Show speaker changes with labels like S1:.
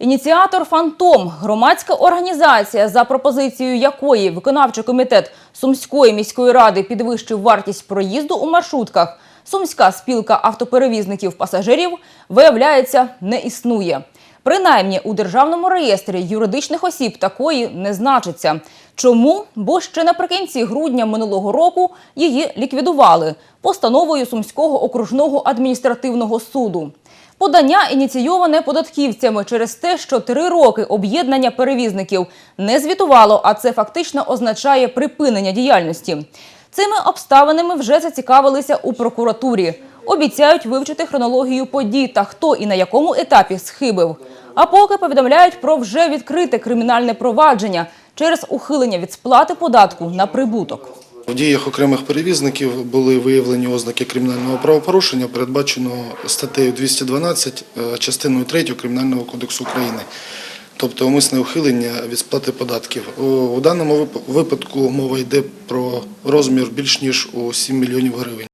S1: Ініціатор Фантом громадська організація, за пропозицією якої виконавчий комітет Сумської міської ради підвищив вартість проїзду у маршрутках. Сумська спілка автоперевізників пасажирів виявляється не існує. Принаймні у державному реєстрі юридичних осіб такої не значиться. Чому? Бо ще наприкінці грудня минулого року її ліквідували постановою Сумського окружного адміністративного суду. Подання ініційоване податківцями через те, що три роки об'єднання перевізників не звітувало, а це фактично означає припинення діяльності. Цими обставинами вже зацікавилися у прокуратурі. Обіцяють вивчити хронологію подій та хто і на якому етапі схибив. А поки повідомляють про вже відкрите кримінальне провадження через ухилення від сплати податку на прибуток.
S2: В діях окремих перевізників були виявлені ознаки кримінального правопорушення, передбаченого статтею 212 е, частиною 3 Кримінального кодексу України, тобто умисне ухилення від сплати податків. У- У даному випадку мова йде про розмір більш ніж у 7 мільйонів гривень.